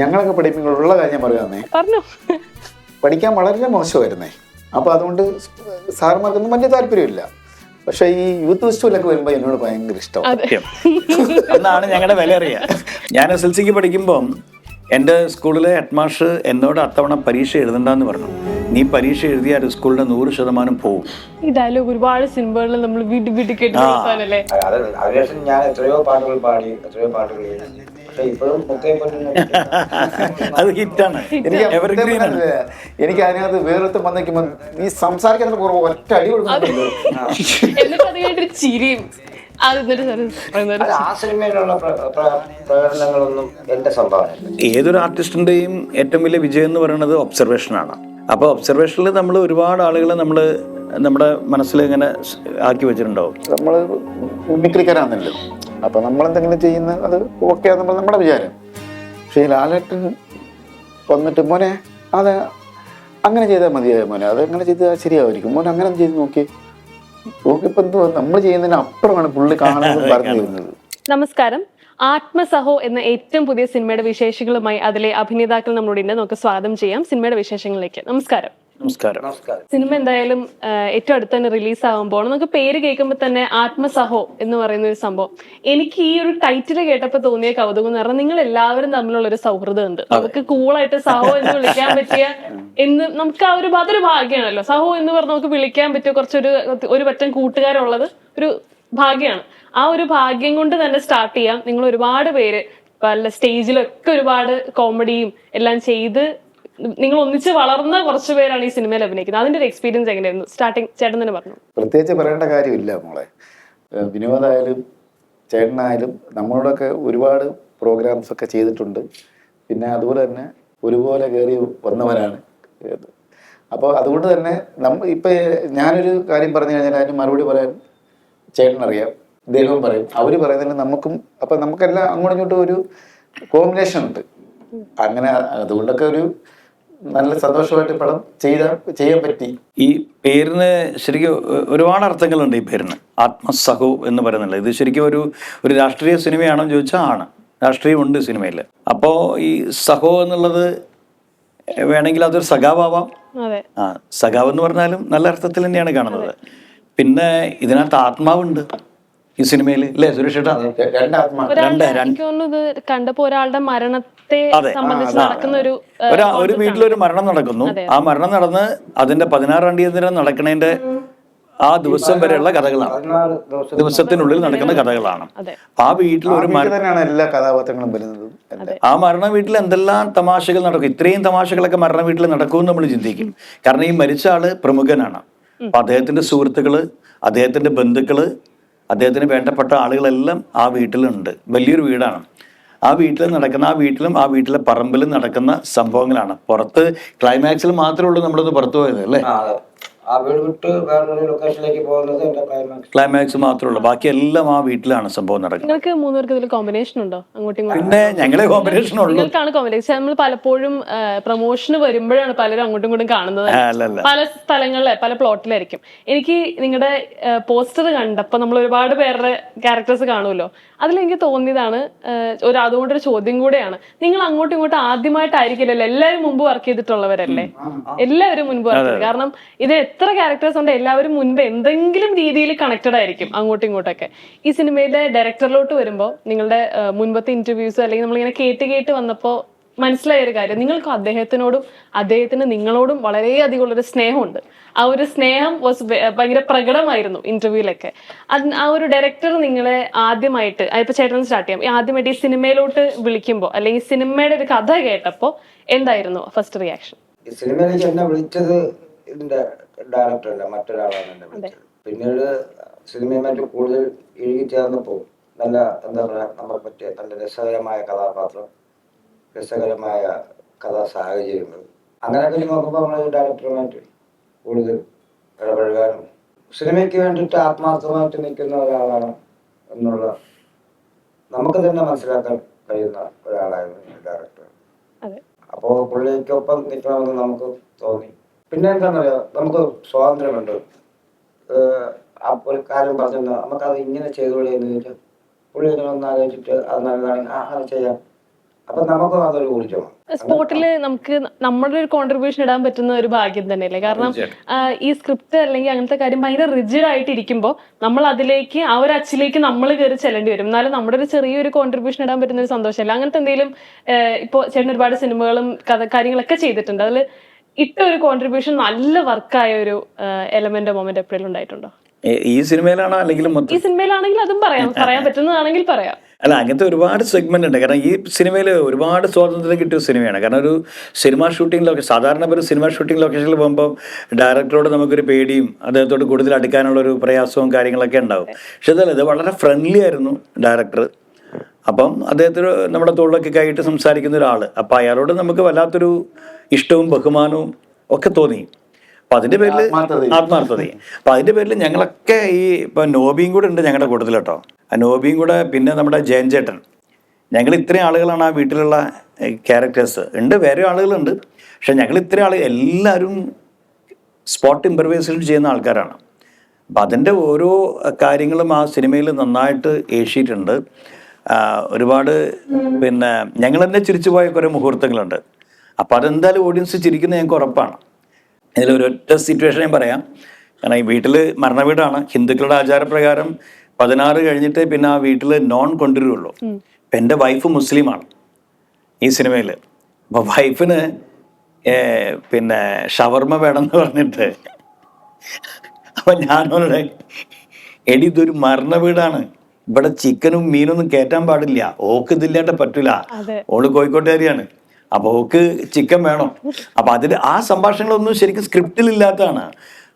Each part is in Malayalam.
ഞങ്ങളൊക്കെ പഠിപ്പിക്കുള്ള ഉള്ള കാര്യം പറയുന്നേ പറഞ്ഞു. പഠിക്കാൻ വളരെ മോശമായിരുന്നേ. അപ്പോൾ അതുകൊണ്ട് സാറുമാർക്കൊന്നും വലിയ താല്പര്യമില്ല. പക്ഷേ ഈ യൂത്ത് ഫെസ്റ്റിവലൊക്കെ വരുമ്പോൾ എന്നോട് ഭയങ്കര ഇഷ്ടമാണ് എന്നാണ് ഞങ്ങളുടെ വില അറിയുക ഞാൻ എസ് എൽ സിക്ക് പഠിക്കുമ്പം എന്റെ സ്കൂളിലെ ഹെഡ് മാസ്റ്റർ എന്നോട് അത്തവണ പരീക്ഷ എഴുതണ്ടെന്ന് പറഞ്ഞു. നീ പരീക്ഷ എഴുതിയാൽ സ്കൂളിന്റെ നൂറ് ശതമാനം പോകും ഈ ഡയലോഗ് ഒരുപാട് സിനിമകളിൽ നമ്മൾ വീട്ടിൽ വീട്ടിൽ കേട്ടിട്ടുള്ളതല്ലേ അത് അതിനുശേഷം ഞാൻ എത്രയോ പാട്ടുകൾ പാടി എത്രയോ പാട്ടുകൾ അത് ഹിറ്റാണ്. എനിക്ക് എവർഗ്രീൻ ആണ്. എനിക്ക് അതിനകത്ത് വേറൊരുത്തം വന്നിരിക്കുമ്പോ നീ സംസാരിക്കുന്നതിന് കുറവ് ഒറ്റ അടി എന്നിട്ട് അത് കഴിഞ്ഞിട്ട് ചിരിയും. പ്രകടനങ്ങളൊന്നും ഏതൊരു ആർട്ടിസ്റ്റിന്റെയും ഏറ്റവും വലിയ വിജയം എന്ന് പറയുന്നത് ഒബ്സർവേഷനാണ് അപ്പോൾ ഒബ്സർവേഷനിൽ നമ്മൾ ഒരുപാട് ആളുകളെ നമ്മൾ നമ്മുടെ മനസ്സിൽ ഇങ്ങനെ ആക്കി വെച്ചിട്ടുണ്ടാവും. നമ്മൾ മിമിക്രിക്കാരാണല്ലോ അപ്പൊ നമ്മൾ എന്തെങ്കിലും ചെയ്യുന്ന അത് ഓക്കെ നമ്മൾ നമ്മുടെ വിചാരം. പക്ഷേ ഈ ലാലേട്ടൻ വന്നിട്ട് മോനെ അത് അങ്ങനെ ചെയ്താൽ മതിയായോ മോനെ? അത് അങ്ങനെ ചെയ്താൽ ശരിയാവുമായിരിക്കും. മോനെ അങ്ങനെ ചെയ്ത് നോക്കി നോക്കിയപ്പോൾ എന്തോ നമ്മൾ ചെയ്യുന്നതിന് അപ്പുറമാണ് പുള്ളി കാണാൻ പറഞ്ഞു തരുന്നത്. നമസ്കാരം. ആത്മസഹോ എന്ന ഏറ്റവും പുതിയ സിനിമയുടെ വിശേഷങ്ങളുമായി അതിലെ അഭിനേതാക്കൾ നമ്മളോട് ഉണ്ട് നമുക്ക് സ്വാഗതം ചെയ്യാം. സിനിമയുടെ വിശേഷങ്ങളിലേക്ക്. നമസ്കാരം. നമസ്കാരം. നമസ്കാരം. സിനിമ എന്തായാലും ഏറ്റവും അടുത്ത് തന്നെ റിലീസ് ആകുമ്പോൾ നമുക്ക് പേര് കേൾക്കുമ്പോൾ തന്നെ ആത്മസഹോ എന്ന് പറയുന്ന ഒരു സംഭവം. എനിക്ക് ഈ ഒരു ടൈറ്റിൽ കേട്ടപ്പോൾ തോന്നിയ കൗതുകം എന്ന് പറഞ്ഞാൽ നിങ്ങൾ എല്ലാവരും തമ്മിലുള്ള ഒരു സൗഹൃദം ഉണ്ട് നമുക്ക് കൂളായിട്ട് സഹോ എന്ന് വിളിക്കാൻ പറ്റിയ എന്ന് നമുക്ക് ആ ഒരു അതൊരു ഭാഗ്യമാണല്ലോ. സഹോ എന്ന് പറഞ്ഞ് നമുക്ക് വിളിക്കാൻ പറ്റിയ കുറച്ചൊരു ഒരു പറ്റം കൂട്ടുകാരുള്ളത് ഒരു ഭാഗ്യമാണ്. ആ ഒരു ഭാഗ്യം കൊണ്ട് തന്നെ സ്റ്റാർട്ട് ചെയ്യാം. നിങ്ങൾ ഒരുപാട് പേര് പല സ്റ്റേജിലൊക്കെ ഒരുപാട് കോമഡിയും എല്ലാം ചെയ്ത് നിങ്ങൾ ഒന്നിച്ച് വളർന്ന കുറച്ച് പേരാണ് ഈ സിനിമയിൽ അഭിനയിക്കുന്നത്. അതിന്റെ ഒരു എക്സ്പീരിയൻസ് എങ്ങനെയായിരുന്നു? സ്റ്റാർട്ടിങ് ചേട്ടൻ തന്നെ പറഞ്ഞു. പ്രത്യേകിച്ച് പറയേണ്ട കാര്യമില്ല മോളെ. വിനോദായാലും ചേട്ടനായാലും നമ്മളോടൊക്കെ ഒരുപാട് പ്രോഗ്രാംസ് ഒക്കെ ചെയ്തിട്ടുണ്ട്. പിന്നെ അതുപോലെ തന്നെ ഒരുപോലെ കയറി വന്നവരാണ്. അപ്പോൾ അതുകൊണ്ട് തന്നെ നമ്മ ഇപ്പം ഞാനൊരു കാര്യം പറഞ്ഞു കഴിഞ്ഞാൽ അതിന് മറുപടി പറയാൻ ചേട്ടനറിയാം. ദൈവം പറയും. അവർ പറയുന്നതിന് നമുക്കും അപ്പം നമുക്കെല്ലാം അങ്ങോട്ടും ഇങ്ങോട്ടും ഒരു കോമ്പിനേഷൻ ഉണ്ട്. അങ്ങനെ അതുകൊണ്ടൊക്കെ ഒരു നല്ല സന്തോഷമായിട്ട് പടം ചെയ്ത ചെയ്യാൻ പറ്റി. ഈ പേരിന് ശരിക്കും ഒരുപാട് അർത്ഥങ്ങളുണ്ട് ഈ പേരിന്. ആത്മസഹു എന്ന് പറയുന്നുള്ളത്. ഇത് ശരിക്കും ഒരു ഒരു രാഷ്ട്രീയ സിനിമയാണോ എന്ന് ചോദിച്ചാൽ ആണ്. രാഷ്ട്രീയമുണ്ട് സിനിമയിൽ അപ്പോൾ ഈ സഹോ എന്നുള്ളത് വേണമെങ്കിൽ അതൊരു സഖാവാം അതെ. ആ സഖാവ് എന്ന് പറഞ്ഞാലും നല്ല അർത്ഥത്തിൽ തന്നെയാണ് കാണുന്നത്. പിന്നെ ഇതിനകത്ത് ആത്മാവുണ്ട്. ഈ സിനിമയിൽ അല്ലേ സുരേഷ് ഏട്ടാ? തോന്നുന്നു ഇത് കണ്ടപ്പോ ഒരാളുടെ മരണത്തെ. സംബന്ധിച്ച് നടക്കുന്ന ഒരു ഒരു ഒരു വീട്ടിലൊരു മരണം നടക്കുന്നു. ആ മരണം നടന്ന് അതിന്റെ പതിനാറാം തീയതി നടക്കുന്നതിന്റെ ആ ദിവസം വരെയുള്ള കഥകളാണ്. ദിവസത്തിനുള്ളിൽ നടക്കുന്ന കഥകളാണ്. ആ വീട്ടിൽ ഒരു മരണം എല്ലാ കഥാപാത്രങ്ങളും വരുന്നത്. ആ മരണ വീട്ടിൽ എന്തെല്ലാം തമാശകൾ നടക്കും? ഇത്രയും തമാശകളൊക്കെ മരണ വീട്ടിൽ നടക്കുമെന്ന് നമ്മൾ ചിന്തിക്കും. കാരണം ഈ മരിച്ച ആൾ പ്രമുഖനാണ്. അപ്പൊ അദ്ദേഹത്തിന്റെ സുഹൃത്തുക്കൾ അദ്ദേഹത്തിന്റെ ബന്ധുക്കൾ അദ്ദേഹത്തിന് വേണ്ടപ്പെട്ട ആളുകളെല്ലാം ആ വീട്ടിലുണ്ട്. വലിയൊരു വീടാണ്. ആ വീട്ടിൽ നടക്കുന്ന ആ വീട്ടിലും ആ വീട്ടിലെ പറമ്പിലും നടക്കുന്ന സംഭവങ്ങളാണ്. പുറത്ത് ക്ലൈമാക്സിൽ മാത്രമേ ഉള്ളൂ നമ്മളത് പുറത്തു പോയത് അല്ലേ? ആ വീട് വിട്ട് വേറൊരു ലൊക്കേഷനിലേക്ക് പോകുന്നത് എന്റെ ക്ലൈമാക്സ് ക്ലൈമാക്സ് മാത്രമേ ബാക്കി എല്ലാം ആ വീട്ടിലാണ് സംഭവം നടക്കുന്നത്. നിങ്ങൾക്ക് മൂന്നുപേർക്ക് ഇതിൽ കോമ്പിനേഷൻ ഉണ്ടോ? അങ്ങോട്ടും ഇങ്ങോട്ടും. പിന്നെ ഞങ്ങളെ കോമ്പിനേഷൻ ഉള്ളൂ. നിങ്ങൾക്കാണ് കോമ്പിനേഷൻ നമ്മൾ പലപ്പോഴും പ്രൊമോഷന് വരുമ്പോഴാണ് പലരും അങ്ങോട്ടും ഇങ്ങോട്ടും കാണുന്നത്. ആ, അല്ലല്ല പല സ്ഥലങ്ങളിലെ പല പ്ലോട്ടിലായിരിക്കും എനിക്ക് നിങ്ങളുടെ പോസ്റ്റർ കണ്ടപ്പോൾ നമ്മൾ ഒരുപാട് പേരുടെ ക്യാരക്ടേഴ്സ് കാണുമല്ലോ. അതിലെനിക്ക് തോന്നിയതാണ് ഏഹ്, ഒരു അതുകൊണ്ടൊരു ചോദ്യം കൂടെയാണ്. നിങ്ങൾ അങ്ങോട്ടും ഇങ്ങോട്ടും ആദ്യമായിട്ടായിരിക്കില്ലല്ലോ എല്ലാവരും മുമ്പ് വർക്ക് ചെയ്തിട്ടുള്ളവരല്ലേ? എല്ലാവരും മുൻപ് വർക്ക് ചെയ്തു. കാരണം ഇത് എത്ര ക്യാരക്ടേഴ്സ് ഉണ്ട് എല്ലാവരും മുൻപ് എന്തെങ്കിലും രീതിയിൽ കണക്റ്റഡ് ആയിരിക്കും അങ്ങോട്ടും ഇങ്ങോട്ടൊക്കെ. ഈ സിനിമയിലെ ഡയറക്ടറിലോട്ട് വരുമ്പോൾ നിങ്ങളുടെ മുൻപത്തെ ഇന്റർവ്യൂസ് അല്ലെങ്കിൽ നമ്മളിങ്ങനെ കേട്ട് കേട്ട് വന്നപ്പോൾ മനസ്സിലായ ഒരു കാര്യം. നിങ്ങൾക്ക് അദ്ദേഹത്തിനോടും അദ്ദേഹത്തിന് നിങ്ങളോടും വളരെയധികം ഉള്ളൊരു സ്നേഹമുണ്ട്. ആ ഒരു സ്നേഹം വാസ് ഭയങ്കര പ്രകടമായിരുന്നു ഇന്റർവ്യൂലൊക്കെ അത് ആ ഒരു ഡയറക്ടർ നിങ്ങളെ ആദ്യമായിട്ട് ഇപ്പൊ ചേട്ടൻ സ്റ്റാർട്ട് ചെയ്യാം. ആദ്യമായിട്ട് ഈ സിനിമയിലോട്ട് വിളിക്കുമ്പോൾ അല്ലെങ്കിൽ സിനിമയുടെ ഒരു കഥ കേട്ടപ്പോൾ എന്തായിരുന്നു ഫസ്റ്റ് റിയാക്ഷൻ സിനിമയിലേക്ക് എന്നെ വിളിച്ചത് ഇതിന്റെ ഡയറക്ടറല്ല മറ്റൊരാളാണ് എന്നെ വിളിച്ചത്. പിന്നീട് സിനിമയുമായിട്ട് കൂടുതൽ ഇഴുകി ചേർന്നപ്പോൾ നല്ല എന്താ പറയാ നമുക്ക് പറ്റിയ നല്ല രസകരമായ കഥാപാത്രം രസകരമായ കഥാ സാഹചര്യങ്ങൾ. അങ്ങനെയൊക്കെ നോക്കുമ്പോൾ നമ്മൾ ഡയറക്ടറുമായിട്ട് കൂടുതൽ ഇടപഴകാനും സിനിമയ്ക്ക് വേണ്ടിയിട്ട് ആത്മാർത്ഥമായിട്ട് നിൽക്കുന്ന ഒരാളാണ് എന്നുള്ള നമുക്ക് തന്നെ മനസ്സിലാക്കാൻ കഴിയുന്ന ഒരാളായിരുന്നു ഡയറക്ടർ. അപ്പോൾ പുള്ളിക്കൊപ്പം നിൽക്കണമെന്ന് നമുക്ക് തോന്നി. പിന്നെ എന്താണെന്നറിയാം നമുക്ക് സ്വാതന്ത്ര്യമുണ്ട്. ഒരു കാര്യം പറഞ്ഞു നമുക്കത് ഇങ്ങനെ ചെയ്തുകൂടെ എന്ന് ചോദിച്ചാൽ പുള്ളി ഇങ്ങനെ ഒന്ന് ആലോചിച്ചിട്ട് അത് നല്ലതാണെങ്കിൽ ആ അത് ചെയ്യാം. അപ്പൊ നമുക്ക് അതൊരു ഊർജമാണ്. സ്പോട്ടിൽ നമുക്ക് നമ്മുടെ ഒരു കോൺട്രിബ്യൂഷൻ ഇടാൻ പറ്റുന്ന ഒരു ഭാഗ്യം തന്നെയല്ലേ? കാരണം ഈ സ്ക്രിപ്റ്റ് അല്ലെങ്കിൽ അങ്ങനത്തെ കാര്യം ഭയങ്കര റിജിഡ് ആയിട്ട് ഇരിക്കുമ്പോൾ നമ്മൾ അതിലേക്ക് ആ ഒരു അച്ചിലേക്ക് നമ്മൾ കയറി ചെല്ലേണ്ടി വരും. എന്നാലും നമ്മുടെ ഒരു ചെറിയൊരു കോൺട്രിബ്യൂഷൻ ഇടാൻ പറ്റുന്ന ഒരു സന്തോഷമല്ല? അങ്ങനത്തെ എന്തെങ്കിലും ഇപ്പോൾ ചേട്ടൻ ഒരുപാട് സിനിമകളും കഥ കാര്യങ്ങളൊക്കെ ചെയ്തിട്ടുണ്ട്. അതിൽ ഇട്ട ഒരു കോൺട്രിബ്യൂഷൻ നല്ല വർക്കായ ഒരു എലമെന്റ് മൊമെന്റ് എപ്പോഴും ഉണ്ടായിട്ടുണ്ടോ? ഈ- സിനിമയിലാണോ അല്ലെങ്കിൽ ഈ സിനിമയിലാണെങ്കിൽ അതും പറയാം. പറയാൻ പറ്റുന്നതാണെങ്കിൽ പറയാം. അല്ല അങ്ങനത്തെ ഒരുപാട് സെഗ്മെന്റ് ഉണ്ട്. കാരണം ഈ സിനിമയിൽ ഒരുപാട് സ്വാതന്ത്ര്യം കിട്ടിയ സിനിമയാണ്. കാരണം ഒരു സിനിമ ഷൂട്ടിംഗ് ലൊക്കേഷൻ സാധാരണ ഒരു സിനിമ ഷൂട്ടിംഗ് ലൊക്കേഷനിൽ പോകുമ്പോൾ ഡയറക്ടറോട് നമുക്കൊരു പേടിയും അദ്ദേഹത്തോട് കൂടുതൽ അടുക്കാനുള്ള ഒരു പ്രയാസവും കാര്യങ്ങളൊക്കെ ഉണ്ടാവും. പക്ഷെ അതല്ല ഇത് വളരെ ഫ്രണ്ട്ലി ആയിരുന്നു ഡയറക്ടർ അപ്പം അദ്ദേഹത്തിന് നമ്മുടെ തോളിലൊക്കെ കൈയിട്ട് സംസാരിക്കുന്ന ഒരാൾ അപ്പം അയാളോട് നമുക്ക് വല്ലാത്തൊരു ഇഷ്ടവും ബഹുമാനവും ഒക്കെ തോന്നി. അപ്പം അതിന്റെ പേരിൽ ആത്മാർത്ഥതയും. അപ്പൊ അതിന്റെ പേരിൽ ഞങ്ങളൊക്കെ ഈ ഇപ്പം നോബിയും കൂടെ ഉണ്ട് ഞങ്ങളുടെ കൂട്ടത്തിൽ കേട്ടോ. ആ നോബിയും കൂടെ പിന്നെ നമ്മുടെ ജയൻ ചേട്ടൻ ഞങ്ങൾ ഇത്രയും ആളുകളാണ് ആ വീട്ടിലുള്ള ക്യാരക്ടേഴ്സ് ഉണ്ട് വേറെ ആളുകളുണ്ട്. പക്ഷെ ഞങ്ങൾ ഇത്രയും ആളുകൾ എല്ലാവരും സ്പോട്ട് ഇമ്പ്രവൈസേഷൻ ചെയ്യുന്ന ആൾക്കാരാണ്. അപ്പം അതിന്റെ ഓരോ കാര്യങ്ങളും ആ സിനിമയിൽ നന്നായിട്ട് ഏഷിയിട്ടുണ്ട് ഒരുപാട് പിന്നെ ഞങ്ങൾ തന്നെ ചിരിച്ചു പോയ കുറേ മുഹൂർത്തങ്ങളുണ്ട്. അപ്പം അതെന്തായാലും ഓഡിയൻസ് ചിരിക്കുന്നത് ഞങ്ങൾക്ക് ഉറപ്പാണ്. ഇതിൽ ഒരൊറ്റ സിറ്റുവേഷൻ ഞാൻ പറയാം. കാരണം ഈ വീട്ടിൽ മരണവീടാണ് ഹിന്ദുക്കളുടെ ആചാരപ്രകാരം പതിനാറ് കഴിഞ്ഞിട്ട് പിന്നെ ആ വീട്ടിൽ നോൺ കൊണ്ടുവരുള്ളൂ. അപ്പം എന്റെ വൈഫ് മുസ്ലിമാണ് ഈ സിനിമയിൽ അപ്പോൾ വൈഫിന് പിന്നെ ഷവർമ്മ വേണമെന്ന് പറഞ്ഞിട്ട്. അപ്പം ഞാനവരുടെ എടി ഇതൊരു മരണ വീടാണ്. ഇവിടെ ചിക്കനും മീനൊന്നും കയറ്റാൻ പാടില്ല. ഓക്ക് ഇതില്ലാണ്ട് പറ്റില്ല. ഓൾ കോഴിക്കോട്ടുകാരിയാണ്. അപ്പൊ ഓക്ക് ചിക്കൻ വേണം. അപ്പൊ അതിൽ ആ സംഭാഷണങ്ങളൊന്നും ശരിക്കും സ്ക്രിപ്റ്റിൽ ഇല്ലാത്തതാണ്.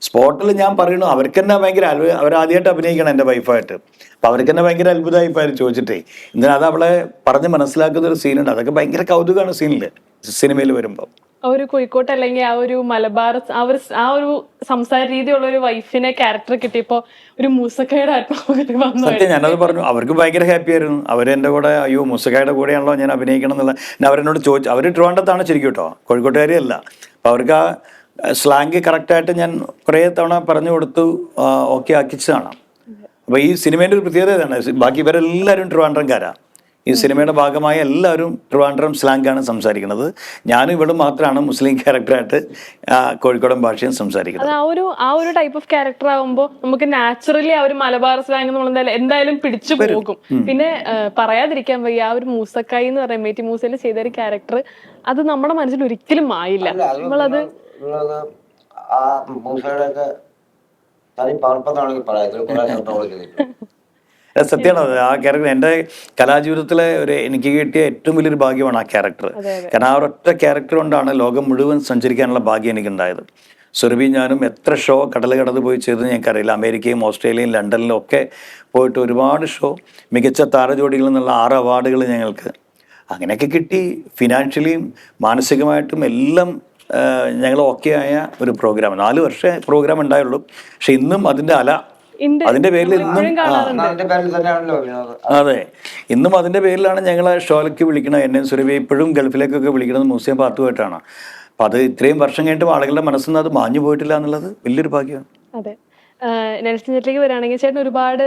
സ്പോട്ടിൽ ഞാൻ പറയണു അവർക്ക് തന്നെ ഭയങ്കര അത്ഭുത അവരാദ്യമായിട്ട് അഭിനയിക്കണം എന്റെ വൈഫായിട്ട് അപ്പൊ അവർക്ക് തന്നെ ഭയങ്കര അത്ഭുതമായി ഇപ്പം ചോദിച്ചിട്ടേ ഇന്നലെ അത് അവളെ പറഞ്ഞ് മനസ്സിലാക്കുന്ന ഒരു സീനുണ്ട് അതൊക്കെ ഭയങ്കര കൗതുകമാണ് സീനിൽ സിനിമയിൽ വരുമ്പോൾ ആ ഒരു കോഴിക്കോട്ട് അല്ലെങ്കിൽ ആ ഒരു മലബാർ ആ ഒരു ആ ഒരു സംസാര രീതിയുള്ള ഒരു വൈഫിനെ ക്യാരക്ടർ കിട്ടിയപ്പോ ഒരു മൂസക്കയുടെ ആത്മാവ് വന്നു ഞാനത് പറഞ്ഞു. അവർക്ക് ഭയങ്കര ഹാപ്പി ആയിരുന്നു. അവർ എന്റെ കൂടെ അയ്യോ മൂസക്കയുടെ കൂടെയാണല്ലോ ഞാൻ അഭിനയിക്കണം എന്നുള്ള ഞാൻ അവരെന്നോട് ചോദിച്ചു. അവർ ട്രിവാണ്ടത്താണ് ശരിക്കും കേട്ടോ. കോഴിക്കോട്ടുകാരിയല്ല. അപ്പൊ അവർക്ക് ആ സ്ലാങ് കറക്റ്റായിട്ട് ഞാൻ കുറേ തവണ പറഞ്ഞു കൊടുത്തു ഓക്കെ ആക്കിച്ചതാണ്. അപ്പോൾ ഈ സിനിമേന്റെ ഒരു പ്രത്യേകത ഇതാണ്. ബാക്കി ഇവരെല്ലാവരും ട്രിവാൻഡ്രംകാരാണ് ഈ സിനിമയുടെ ഭാഗമായ എല്ലാവരും ട്രിവാൻഡ്രം സ്ലാങ്കാണ് സംസാരിക്കുന്നത്. ഞാനും ഇവിടെ മാത്രമാണ് മുസ്ലിം ക്യാരക്ടറായിട്ട് ആ, കോഴിക്കോടൻ ഭാഷയും സംസാരിക്കുന്നത്. ആ ഒരു ആ ഒരു ടൈപ്പ് ഓഫ് ക്യാരക്ടർ ആവുമ്പോൾ നമുക്ക് നാച്ചുറലി ആ ഒരു മലബാർ സ്ലാങ് നമ്മൾ എന്തായാലും എന്തായാലും പിടിച്ചു പോകും. പിന്നെ പറയാതിരിക്കാൻ വയ്യ ആ ഒരു മൂസക്കായി എന്ന് പറയാൻ മേറ്റി മൂസയിൽ ചെയ്ത ഒരു ക്യാരക്ടർ അത് നമ്മുടെ മനസ്സിൽ ഒരിക്കലും ആയില്ല നമ്മളത് ആ മൂസയുടെ ഒക്കെ തനി പകർപ്പെന്നാണെങ്കിൽ പറയാം സത്യമാണ്. ആ ക്യാരക്ടർ എന്റെ കലാജീവിതത്തിലെ ഒരു എനിക്ക് കിട്ടിയ ഏറ്റവും വലിയൊരു ഭാഗ്യമാണ് ആ ക്യാരക്ടർ. കാരണം ആ ഒരൊറ്റ ക്യാരക്ടർ കൊണ്ടാണ് ലോകം മുഴുവൻ സഞ്ചരിക്കാനുള്ള ഭാഗ്യം എനിക്കുണ്ടായത്. സുരഭി ഞാനും എത്ര ഷോ കടൽ കടന്ന് പോയി ചെയ്തത് ഞങ്ങൾക്കറിയില്ല. അമേരിക്കയും ഓസ്ട്രേലിയയും ലണ്ടനിലും ഒക്കെ പോയിട്ട് ഒരുപാട് ഷോ മികച്ച താരജോഡികളിൽ നിന്നുള്ള ആറ് അവാർഡുകൾ ഞങ്ങൾക്ക് അങ്ങനെയൊക്കെ കിട്ടി. ഫിനാൻഷ്യലിയും മാനസികമായിട്ടും എല്ലാം ഞങ്ങൾ ഓക്കെ ആയ ഒരു പ്രോഗ്രാം നാല് വർഷം പ്രോഗ്രാം ഉണ്ടായുള്ളൂ. പക്ഷെ ഇന്നും അതിന്റെ അല പേരിൽ ഇന്നും അതിന്റെ പേരിൽ വിനോദ് അതെ. ഇന്നും അതിന്റെ പേരിലാണ് ഞങ്ങൾ ഷോയിലേക്ക് വിളിക്കണത്. എന്നെ സുരഭി ഇപ്പോഴും ഗൾഫിലേക്കൊക്കെ വിളിക്കുന്നത് മ്യൂസിയം പാർട്ടുമായിട്ടാണ്. അപ്പം അത് ഇത്രയും വർഷം കഴിഞ്ഞിട്ടും ആളുകളുടെ മനസ്സിൽ നിന്ന് അത് മാഞ്ഞു പോയിട്ടില്ല എന്നുള്ളത് വലിയൊരു ഭാഗ്യമാണ്. അതെ. നെൽസൺ ചേട്ടിലേക്ക് വരികയാണെങ്കിൽ ചേട്ടൻ ഒരുപാട്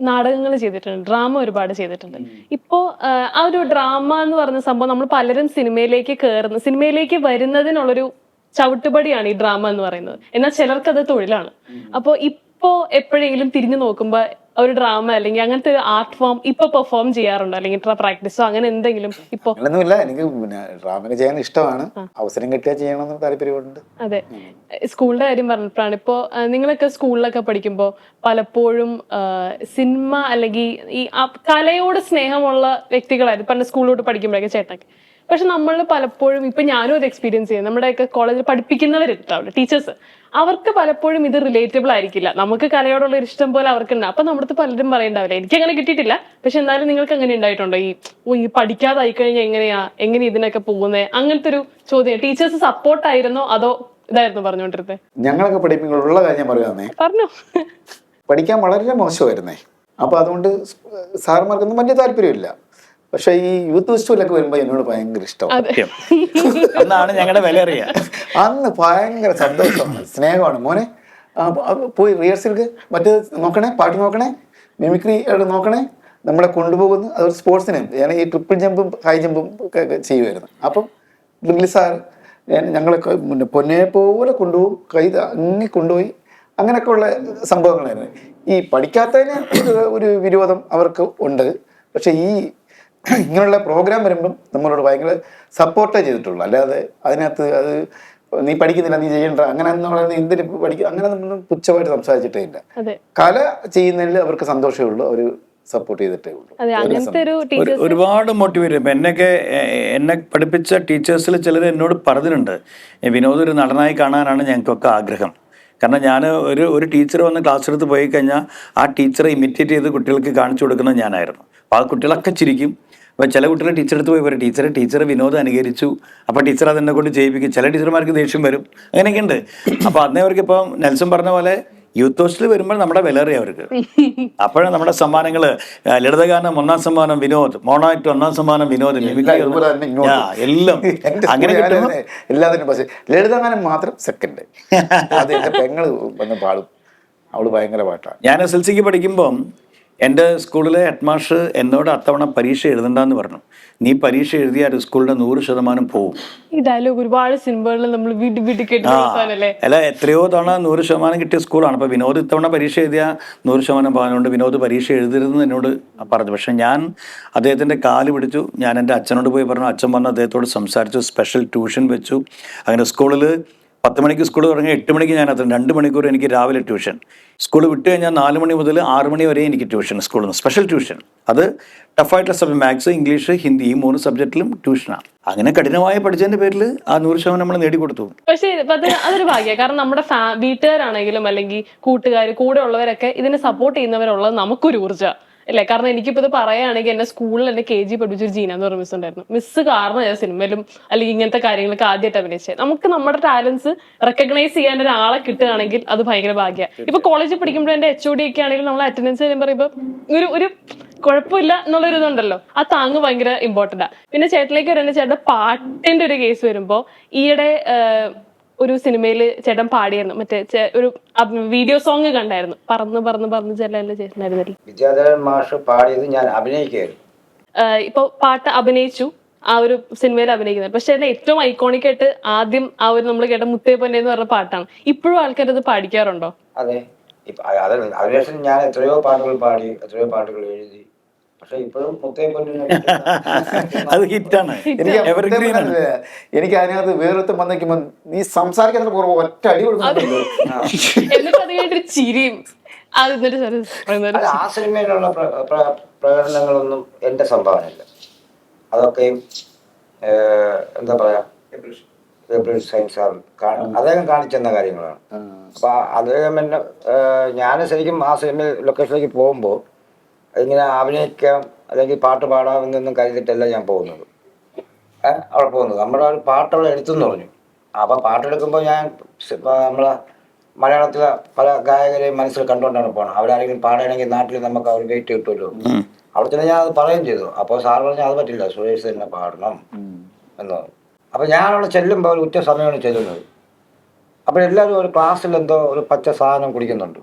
നാടകങ്ങൾ ചെയ്തിട്ടുണ്ട്. ഡ്രാമ ഒരുപാട് ചെയ്തിട്ടുണ്ട്. ഇപ്പോ ആ, ആ ഒരു ഡ്രാമ എന്ന് പറഞ്ഞ സംഭവം നമ്മൾ പലരും സിനിമയിലേക്ക് കയറുന്ന സിനിമയിലേക്ക് വരുന്നതിനുള്ളൊരു ചവിട്ടുപടിയാണ് ഈ ഡ്രാമ എന്ന് പറയുന്നത്. എന്നാൽ ചിലർക്ക് അത് തൊഴിലാണ് അപ്പോൾ ഇപ്പോ എപ്പോഴെങ്കിലും തിരിഞ്ഞു നോക്കുമ്പോ ഒരു ഡ്രാമ അല്ലെങ്കിൽ അങ്ങനത്തെ ഒരു ആർട്ട് ഫോം ഇപ്പൊ പെർഫോം ചെയ്യാറുണ്ടോ? അല്ലെങ്കിൽ പ്രാക്ടീസോ അങ്ങനെ എന്തെങ്കിലും ഇപ്പോ? അങ്ങനൊന്നുമില്ല. എനിക്ക് പിന്നെ ചെയ്യാൻ ഇഷ്ടമാണ്. അവസരം കിട്ടിയാൽ ചെയ്യണമെന്ന് താല്പര്യമുണ്ട്. അതെ. സ്കൂളിന്റെ കാര്യം പറഞ്ഞപ്പോഴാണ്. ഇപ്പോ നിങ്ങളൊക്കെ സ്കൂളിലൊക്കെ പഠിക്കുമ്പോൾ പലപ്പോഴും സിനിമ അല്ലെങ്കിൽ ഈ കലയോട് സ്നേഹമുള്ള വ്യക്തികളായിരുന്നു. പണ്ട് സ്കൂളിലോട്ട് പഠിക്കുമ്പോഴൊക്കെ ചേട്ടൻ പക്ഷെ നമ്മൾ പലപ്പോഴും ഇപ്പൊ ഞാനും അത് എക്സ്പീരിയൻസ് ചെയ്യുന്നത് നമ്മുടെയൊക്കെ കോളേജിൽ പഠിപ്പിക്കുന്നവരുണ്ടാവില്ല ടീച്ചേഴ്സ് അവർക്ക് പലപ്പോഴും ഇത് റിലേറ്റബിൾ ആയിരിക്കില്ല. നമുക്ക് കലയോടുള്ള ഒരു ഇഷ്ടം പോലെ അവർക്കുണ്ട്. അപ്പൊ നമ്മുടെ അടുത്ത് പലരും പറയണ്ടാവില്ല. എനിക്ക് അങ്ങനെ കിട്ടിയിട്ടില്ല. പക്ഷെ എന്തായാലും നിങ്ങൾക്ക് അങ്ങനെ ഉണ്ടായിട്ടുണ്ടോ? ഈ ഓ, ഈ പഠിക്കാതായി കഴിഞ്ഞാൽ എങ്ങനെയാ? എങ്ങനെ ഇതിനൊക്കെ പോകുന്നത് അങ്ങനത്തെ ഒരു ചോദ്യം. ടീച്ചേഴ്സ് സപ്പോർട്ട് ആയിരുന്നോ? അതോ ഇതായിരുന്നു പറഞ്ഞുകൊണ്ടിരുന്നത് ഞങ്ങളൊക്കെ പഠിപ്പിക്കുള്ള കാര്യം പറയുന്നേ പറഞ്ഞു. പഠിക്കാൻ വളരെ മോശമായിരുന്നേ. അപ്പൊ അതുകൊണ്ട് സാറുമാർക്കൊന്നും വലിയ താല്പര്യമില്ല. പക്ഷേ ഈ യൂത്ത് ഫെസ്റ്റിവലൊക്കെ വരുമ്പോൾ എന്നോട് ഭയങ്കര ഇഷ്ടമാണ് അതെ. അന്നാണ് ഞങ്ങളുടെ വില അറിയാം അന്ന് ഭയങ്കര സന്തോഷമാണ് സ്നേഹമാണ് മോനെ പോയി റിഹേഴ്സൽക്ക് മറ്റേ നോക്കണേ പാട്ട് നോക്കണേ മിമിക്രി നോക്കണേ നമ്മളെ കൊണ്ടുപോകുന്നു. അതൊരു സ്പോർട്സിന്. ഞാൻ ഈ ട്രിപ്പിൾ ജമ്പും ഹൈ ജമ്പും ഒക്കെ ഒക്കെ ചെയ്യുമായിരുന്നു അപ്പം ഡ്രില്ലി സാർ ഞങ്ങളെ പിന്നെ പൊന്നെ പോലെ കൊണ്ടുപോകും കൈ അങ്ങി കൊണ്ടുപോയി അങ്ങനെയൊക്കെ ഉള്ള സംഭവങ്ങളായിരുന്നു. ഈ പഠിക്കാത്തതിന് ഒരു ഒരു വിരോധം അവർക്ക് ഉണ്ട്. പക്ഷേ ഈ ഇങ്ങനെയുള്ള പ്രോഗ്രാം വരുമ്പം നമ്മളോട് ഭയങ്കര സപ്പോർട്ടേ ചെയ്തിട്ടുള്ളൂ. അല്ലാതെ അതിനകത്ത് അത് നീ പഠിക്കുന്നില്ല നീ ചെയ്യണ്ട അങ്ങനെ എന്നുള്ള എന്തിന് പഠിക്കും അങ്ങനെ നമ്മൾ പുച്ഛമായിട്ട് സംസാരിച്ചിട്ടേ ഇല്ല. അതെ. കല ചെയ്യുന്നതിൽ അവർക്ക് സന്തോഷമേ ഉള്ളൂ അവർ സപ്പോർട്ട് ചെയ്തിട്ടേ ഉള്ളൂ. അതെ അങ്ങനത്തെ ഒരു ഒരു- ടീച്ചേഴ്സ് ഒരുപാട് മോട്ടിവേറ്റ് ചെയ്യും. എന്നൊക്കെ എന്നെ പഠിപ്പിച്ച ടീച്ചേഴ്സിൽ ചിലർ എന്നോട് പറഞ്ഞിട്ടുണ്ട്. "ഏ, വിനോദ് ഒരു നടനായി കാണാനാണ് ഞങ്ങൾക്കൊക്കെ ആഗ്രഹം. കാരണം ഞാൻ ഒരു ഒരു ടീച്ചർ വന്ന് ക്ലാസ് എടുത്ത് പോയി കഴിഞ്ഞാൽ ആ ടീച്ചറെ ഇമിറ്റേറ്റ് ചെയ്ത് കുട്ടികൾക്ക് കാണിച്ചു കൊടുക്കുന്നത് ഞാനായിരുന്നു. അപ്പോൾ ആ കുട്ടികളൊക്കെ ചിരിക്കും. അപ്പോൾ ചില കുട്ടികൾ ടീച്ചർ അടുത്ത് പോയി പറയും ടീച്ചർ ടീച്ചർ വിനോദം അനുകരിച്ചു. അപ്പോൾ ടീച്ചർ അതെന്നെ കൊണ്ട് ചെയ്യിപ്പിക്കും ചില ടീച്ചർമാർക്ക് ദേഷ്യം വരും. അങ്ങനെയൊക്കെ ഉണ്ട് അപ്പോൾ അന്നേ അവർക്ക് ഇപ്പം നെൽസൺ പറഞ്ഞ പോലെ യൂത്ത് ഹോസ്റ്റലിൽ വരുമ്പോൾ നമ്മുടെ വില അവർക്ക്. അപ്പോഴാണ് നമ്മുടെ സമ്മാനങ്ങൾ ലളിതഗാനം ഒന്നാം സമ്മാനം വിനോദ് മോണാക്ട് ഒന്നാം സമ്മാനം വിനോദ് എല്ലാം. അങ്ങനെ എല്ലാത്തിനും പക്ഷേ ലളിതഗാനം മാത്രം സെക്കൻഡ് അത് പെങ്ങൾ വന്ന് പാടും. അവൾ ഭയങ്കര പാട്ടാണ് ഞാൻ എസ് എൽ സിക്ക് പഠിക്കുമ്പം എന്റെ സ്കൂളിലെ ഹെഡ് മാഷ് എന്നോട് അത്തവണ പരീക്ഷ എഴുതണ്ടെന്ന് പറഞ്ഞു. നീ പരീക്ഷ എഴുതിയാൽ സ്കൂളിന്റെ നൂറ് ശതമാനം പോവും. ഈ ഡയലോഗ് ഒരുപാട് സിനിമകളിൽ നമ്മൾ അല്ല എത്രയോ തവണ നൂറ് ശതമാനം കിട്ടിയ സ്കൂളാണ്. അപ്പോൾ വിനോദ് ഇത്തവണ പരീക്ഷ എഴുതിയാൽ നൂറ് ശതമാനം പോകാനുണ്ട്. വിനോദ് പരീക്ഷ എഴുതരുതെന്ന് എന്നോട് പറഞ്ഞു. പക്ഷെ ഞാൻ അദ്ദേഹത്തിന്റെ കാൽ പിടിച്ചു. ഞാൻ എന്റെ അച്ഛനോട് പോയി പറഞ്ഞു. അച്ഛൻ വന്ന് അദ്ദേഹത്തോട് സംസാരിച്ചു. സ്പെഷ്യൽ ട്യൂഷൻ വെച്ചു. അങ്ങനെ സ്കൂളിൽ പത്ത് മണിക്ക് സ്കൂൾ തുടങ്ങി എട്ട് മണിക്ക് ഞാൻ അത്ര രണ്ട് മണിക്കൂർ എനിക്ക് രാവിലെ ട്യൂഷൻ. സ്കൂൾ വിട്ട് കഴിഞ്ഞാൽ നാല് മണി മുതൽ ആറ് മണി വരെ എനിക്ക് ട്യൂഷൻ സ്കൂളിൽ നിന്ന്. Special tuition. അത് ടഫായിട്ടുള്ള സബ്ജക്ട് മാത്സ് ഇംഗ്ലീഷ് ഹിന്ദി ഈ മൂന്ന് സബ്ജക്റ്റിലും ട്യൂഷനാണ് അങ്ങനെ കഠിനമായി പഠിച്ചതിന്റെ പേരിൽ ആ നൂറ് ശതമാനം നമ്മൾ നേടിക്കൊടുത്തു. പക്ഷേ അത് അതൊരു ഭാഗ്യ. കാരണം നമ്മുടെ വീട്ടുകാരാണെങ്കിലും അല്ലെങ്കിൽ കൂട്ടുകാർ കൂടെ ഉള്ളവരൊക്കെ ഇതിനെ സപ്പോർട്ട് ചെയ്യുന്നവരുള്ളത് നമുക്കൊരു ഊർജ. അല്ലേ? കാരണം എനിക്കിപ്പോ ഇത് പറയുകയാണെങ്കിൽ എന്റെ സ്കൂളിൽ എന്നെ കെ ജി പഠിപ്പിച്ചൊരു ജീന എന്ന് പറഞ്ഞ മിസ് ഉണ്ടായിരുന്നു. മിസ് കാരണം ഞാൻ സിനിമയിലും അല്ലെങ്കിൽ ഇങ്ങനത്തെ കാര്യങ്ങളൊക്കെ ആദ്യമായിട്ട് അഭിനയിച്ചത്. നമുക്ക് നമ്മുടെ ടാലൻസ് റെക്കഗ്നൈസ് ചെയ്യാൻ ഒരാളെ കിട്ടുകയാണെങ്കിൽ അത് ഭയങ്കര ഭാഗ്യ. ഇപ്പൊ കോളേജിൽ പഠിക്കുമ്പോൾ എന്റെ എച്ച് ഒ ഡി ഒക്കെ ആണെങ്കിൽ നമ്മൾ അറ്റൻഡൻസ് ചെയ്യുമ്പോൾ പറയുമ്പോൾ ഒരു ഒരു കുഴപ്പമില്ല എന്നുള്ളൊരു ഇതുണ്ടല്ലോ. ആ താങ്ങ് ഭയങ്കര ഇമ്പോർട്ടന്റ് പിന്നെ ചേട്ടനിലേക്ക് വരുന്ന ചേട്ടൻ പാട്ടിന്റെ ഒരു കേസ് വരുമ്പോ ഈയിടെ ഒരു സിനിമയിൽ ചേട്ടൻ പാടിയായിരുന്നു. മറ്റേ ഒരു വീഡിയോ സോങ് കണ്ടായിരുന്നു. പറന്ന് പറന്ന് പറന്ന് ചെല്ലല്ലേ ചേട്ടനായിരുന്നു വിദ്യാധരൻ മാഷ് പാടിയത് ഞാൻ അഭിനയിക്കുകയായിരുന്നു. ഇപ്പൊ പാട്ട് അഭിനയിച്ചു. ആ ഒരു സിനിമയിൽ അഭിനയിക്കുന്നത്. പക്ഷെ അതിന്റെ ഏറ്റവും ഐക്കോണിക് ആയിട്ട് ആദ്യം ആ ഒരു നമ്മൾ കേട്ട മുത്തേ പൊന്നെ എന്ന് പറഞ്ഞ പാട്ടാണ്. ഇപ്പോഴും ആൾക്കാർ അത് പാടിക്കാറുണ്ടോ? അതെ. അതിനുശേഷം ഞാൻ എത്രയോ പാട്ടുകൾ പാടി എത്രയോ പാട്ടുകൾ എഴുതി. അത് ഹിറ്റാണ്. എനിക്ക് അതിനകത്ത് വേറൊരുത്തം വന്നേക്കുമ്പോ നീ സംസാരിക്കുന്ന കുറവ് ഒറ്റ അടി ചിരിയും. അല്ല ആ സിനിമയിലുള്ള പ്ര- പ്ര- പ്രകടനങ്ങളൊന്നും എന്റെ സംഭാവനയല്ല. അതൊക്കെയും എന്താ പറയാ സയൻസ് അദ്ദേഹം കാണിച്ചെന്ന കാര്യങ്ങളാണ്. അപ്പൊ അദ്ദേഹം എന്നെ ഞാൻ ശരിക്കും ആ സിനിമ ലൊക്കേഷനിലേക്ക് പോകുമ്പോൾ ഇങ്ങനെ അഭിനയിക്കാം അല്ലെങ്കിൽ പാട്ട് പാടാം എന്നൊന്നും കരുതിയിട്ടല്ല ഞാൻ പോകുന്നത്. ഏഹ് അവിടെ പോകുന്നത്. നമ്മുടെ ഒരു പാട്ടുകൾ എടുത്തെന്ന് പറഞ്ഞു. അപ്പൊ പാട്ടെടുക്കുമ്പോൾ ഞാൻ നമ്മളെ മലയാളത്തിലെ പല ഗായകരെയും മനസ്സിൽ കണ്ടുകൊണ്ടാണ് പോകണം അവരാരെങ്കിലും പാടുകയാണെങ്കിൽ നാട്ടിൽ നമുക്ക് അവർ വെയിറ്റ് കിട്ടുമല്ലോ. അവിടെ തന്നെ ഞാൻ അത് പറയുകയും ചെയ്തു. അപ്പോൾ സാർ പറഞ്ഞു അത് പറ്റില്ല സുരേഷ് തന്നെ പാടണം എന്ന് അപ്പോൾ ഞാൻ അവിടെ ചെല്ലുമ്പോൾ ഒരു ഉച്ച സമയമാണ് ചെല്ലുന്നത്. അപ്പോൾ എല്ലാവരും ഒരു ക്ലാസ്സിൽ എന്തോ ഒരു പച്ച സാധനം കുടിക്കുന്നുണ്ട്.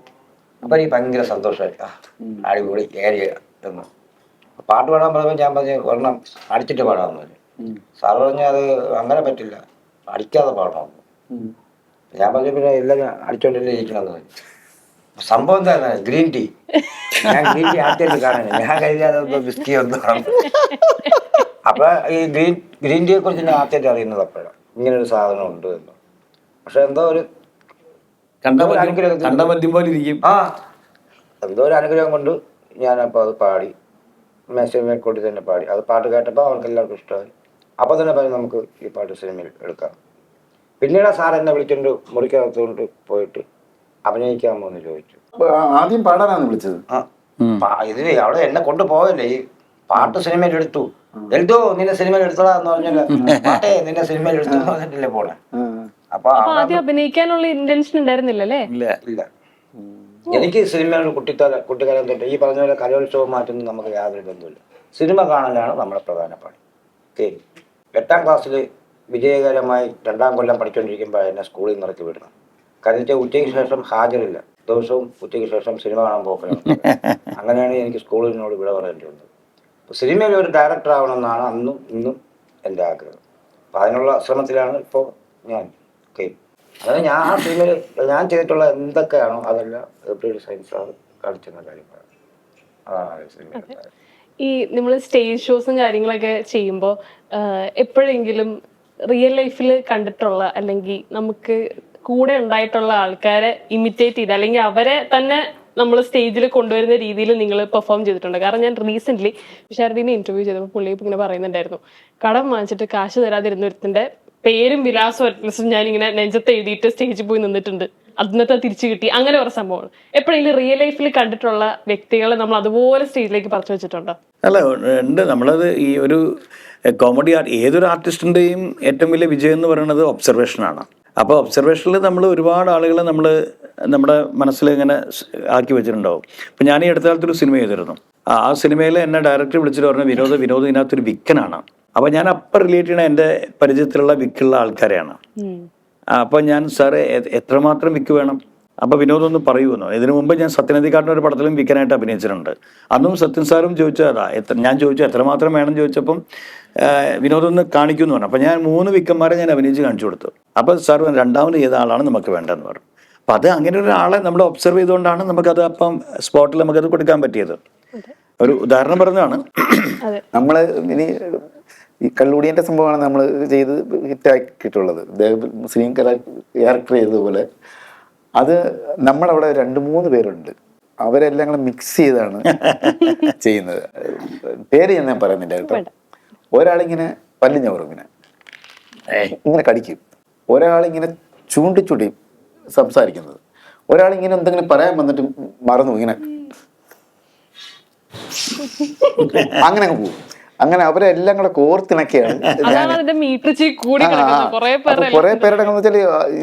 അപ്പോൾ എനിക്ക് ഭയങ്കര സന്തോഷമായി. ആ അടിപൊളി ഏരിയ എന്ന് പാട്ട് പാടാൻ പറഞ്ഞപ്പോൾ ഞാൻ പറഞ്ഞു ഒരെണ്ണം അടിച്ചിട്ട് പാടാമെന്ന് പറഞ്ഞു. സാർ പറഞ്ഞു അത് അങ്ങനെ പറ്റില്ല. അടിക്കാതെ പാടണം. ഞാൻ പറഞ്ഞു പിന്നെ എല്ലാം അടിച്ചോണ്ടല്ലേ ഇരിക്കണമെന്ന് പറഞ്ഞു. സംഭവം എന്താ ഗ്രീൻ ടീ. ഞാൻ ഗ്രീൻ ടീ ആദ്യമായിട്ട് കാണുന്നത്. ഞാൻ കരുതിയാതെ ബിസ്കി ഒന്നും അപ്പൊ ഈ ഗ്രീൻ ഗ്രീൻ ടീയെ കുറിച്ച് ഞാൻ ആദ്യമായിട്ട് അറിയുന്നത് അപ്പോഴാണ്. ഇങ്ങനെ ഒരു സാധനം ഉണ്ട് എന്ന്. പക്ഷെ എന്തോ ഒരു കണ്ട കണ്ട മദ്യം പോലെ ഇരിക്കും. ആ എന്തോ ഒരു അനുഗ്രഹം കൊണ്ട് ഞാനപ്പോൾ അത് പാടി. മെസ്സേജ് കൂട്ടി തന്നെ പാടി. അത് പാട്ട് കേട്ടപ്പോൾ അവർക്ക് എല്ലാവർക്കും ഇഷ്ടമായി. അപ്പോൾ തന്നെ പറഞ്ഞു നമുക്ക് ഈ പാട്ട് സിനിമയിൽ എടുക്കാം. പിന്നീട് ആ സാർ എന്നെ വിളിച്ചിട്ട് മുറിക്കകത്തുകൊണ്ട് പോയിട്ട് അഭിനയിക്കാമോ എന്ന് ചോദിച്ചു. ആദ്യം പാടാനാണ് വിളിച്ചത്. ഇതിന് അവിടെ എന്നെ കൊണ്ടുപോകല്ലേ ഈ പാട്ട് സിനിമയിൽ എടുത്തു. എഴുതോ നിന്നെ സിനിമയിൽ എടുത്തടാ എന്ന് പറഞ്ഞാൽ പാട്ടേ നിന്നെ സിനിമയിൽ എടുത്തു പറഞ്ഞിട്ടല്ലേ പോണേ? അപ്പൊ അപ്പൊ ആദ്യം അഭിനയിക്കാനുള്ള ഇന്റൻഷൻ ഉണ്ടായിരുന്നില്ല അല്ലേ ഇല്ല. ഇല്ല എനിക്ക് സിനിമയുടെ കുട്ടിക്കാല കുട്ടിക്കാലം തൊട്ട് ഈ പറഞ്ഞ പോലെ കലോത്സവം മാറ്റുന്ന നമുക്ക് യാതൊരു ബന്ധമില്ല സിനിമ കാണലാണ് നമ്മുടെ പ്രധാന പണി. എട്ടാം ക്ലാസ്സിൽ വിജയകരമായി രണ്ടാം കൊല്ലം പഠിച്ചുകൊണ്ടിരിക്കുമ്പോൾ എന്നെ സ്കൂളിൽ നിന്ന് ഇറക്കി വിടണം. കാരണം വെച്ചാൽ ഉച്ചയ്ക്ക് ശേഷം ഹാജരില്ല. ദിവസവും ഉച്ചയ്ക്ക് ശേഷം സിനിമ കാണാൻ പോക്കണം അങ്ങനെയാണ് എനിക്ക് സ്കൂളിനോട് വിട പറയേണ്ടി വന്നത് അപ്പോൾ സിനിമയിൽ ഒരു ഡയറക്ടർ ആവണമെന്നാണ് അന്നും ഇന്നും എന്റെ ആഗ്രഹം. അപ്പോൾ അതിനുള്ള ശ്രമത്തിലാണ് ഇപ്പോൾ ഞാൻ. ഓക്കെ അതായത് ഞാൻ ആ ടീമിൽ ഞാൻ ചെയ്തിട്ടുള്ള എന്തൊക്കെയാണോ അതെല്ലാം എബ്രിഡ് സയൻസ് അതാണ് ആ സിനിമയിൽ ഈ നമ്മൾ സ്റ്റേജ് ഷോസും കാര്യങ്ങളൊക്കെ ചെയ്യുമ്പോൾ എപ്പോഴെങ്കിലും റിയൽ ലൈഫിൽ കണ്ടിട്ടുള്ള അല്ലെങ്കിൽ നമുക്ക് കൂടെ ഉണ്ടായിട്ടുള്ള ആൾക്കാരെ ഇമിറ്റേറ്റ് ചെയ്ത് അല്ലെങ്കിൽ അവരെ തന്നെ നമ്മൾ സ്റ്റേജിൽ കൊണ്ടുവരുന്ന രീതിയിൽ നിങ്ങൾ പെർഫോം ചെയ്തിട്ടുണ്ട്. കാരണം ഞാൻ റീസെന്റ് വിശാരദീനെ ഇന്റർവ്യൂ ചെയ്തപ്പോൾ പുള്ളി ഇങ്ങനെ പറയുന്നുണ്ടായിരുന്നു. കടം വാങ്ങിച്ചിട്ട് കാശ് തരാതിരുന്ന ഒരുത്തിന്റെ പേരും വിലാസവും അഡ്രസ്സും ഞാൻ ഇങ്ങനെ നെഞ്ചത്ത് എഴുതിയിട്ട് സ്റ്റേജിൽ പോയി നിന്നിട്ടുണ്ട്. അതിനകത്ത് തിരിച്ചു കിട്ടി. അങ്ങനെ ഒരു സംഭവമാണ്. എപ്പോഴെങ്കിലും റിയൽ ലൈഫിൽ കണ്ടിട്ടുള്ള വ്യക്തികളെ നമ്മൾ അതുപോലെ സ്റ്റേജിലേക്ക് പറിച്ചു വെച്ചിട്ടുണ്ടോ? അല്ല ഉണ്ട്. നമ്മളത് ഈ ഒരു കോമഡി ഏതൊരു ആർട്ടിസ്റ്റിന്റെയും ഏറ്റവും വലിയ വിജയം എന്ന് പറയുന്നത് ഒബ്സർവേഷനാണ് അപ്പോൾ ഒബ്സർവേഷനിൽ നമ്മൾ ഒരുപാട് ആളുകളെ നമ്മൾ നമ്മുടെ മനസ്സിൽ ഇങ്ങനെ ആക്കി വെച്ചിട്ടുണ്ടാവും. ഇപ്പം ഞാൻ ഈ അടുത്ത കാലത്തൊരു സിനിമ ചെയ്തിരുന്നു. ആ സിനിമയിൽ എന്നെ ഡയറക്ടർ വിളിച്ചിട്ട് പറഞ്ഞു വിനോദ വിനോദ് ഇതിനകത്തൊരു വിക്കനാണ്. അപ്പോൾ ഞാൻ അപ്പം റിലേറ്റ് ചെയ്യണ എന്റെ പരിചയത്തിലുള്ള വിക്കുള്ള ആൾക്കാരെയാണ്. അപ്പോൾ ഞാൻ സാറേ എത്രമാത്രം വിക്ക് വേണം? അപ്പോൾ വിനോദ് ഒന്ന് പറയുമെന്നോ ഇതിനു മുമ്പ് ഞാൻ സത്യനന്ദിക്കാട്ടിന് ഒരു പടത്തിലും വിൽക്കാനായിട്ട് അഭിനയിച്ചിട്ടുണ്ട്. അന്നും സത്യൻ സാറും ചോദിച്ചു അതാ എത്ര ഞാൻ ചോദിച്ചു എത്രമാത്രം വേണം? ചോദിച്ചപ്പം വിനോദം ഒന്ന് കാണിക്കൂ എന്ന് പറഞ്ഞു. അപ്പോൾ ഞാൻ മൂന്ന് വിക്കന്മാരെ ഞാൻ അഭിനയിച്ച് കാണിച്ചു കൊടുത്തു. അപ്പോൾ സാർ രണ്ടാമത് ചെയ്ത ആളാണ് നമുക്ക് വേണ്ടതെന്ന് പറഞ്ഞു. അപ്പം അത് അങ്ങനെ ഒരാളെ നമ്മൾ ഒബ്സർവ് ചെയ്തുകൊണ്ടാണ് നമുക്കത് അപ്പം സ്പോട്ടിൽ നമുക്കത് കൊടുക്കാൻ പറ്റിയത്. ഒരു ഉദാഹരണം പറഞ്ഞതാണ്. നമ്മൾ ഇനി ഈ കള്ളുടിയന്റെ സംഭവമാണ് നമ്മൾ ചെയ്ത് ഹിറ്റാക്കിയിട്ടുള്ളത്. മുസ്ലിം കല ക്യാരക്ടർ ചെയ്തതുപോലെ അത് നമ്മളവിടെ രണ്ട് മൂന്ന് പേരുണ്ട്. അവരെല്ലാം കൂടെ മിക്സ് ചെയ്താണ് ചെയ്യുന്നത്. പേര് ഞാൻ പറയുന്നില്ല കേട്ടോ. ഒരാളിങ്ങനെ പല്ലിഞ്ഞ ഇങ്ങനെ ഇങ്ങനെ കടിക്കും. ഒരാളിങ്ങനെ ചൂണ്ടിച്ചുടി സംസാരിക്കുന്നത്. ഒരാളിങ്ങനെ എന്തെങ്കിലും പറയാൻ വന്നിട്ട് മറന്നു ഇങ്ങനെ. അങ്ങനെ അങ്ങ് പോകും. അങ്ങനെ അവരെല്ലാം കൂടെ കോർത്തിണക്കിയാണ് കുറെ പേരുടെ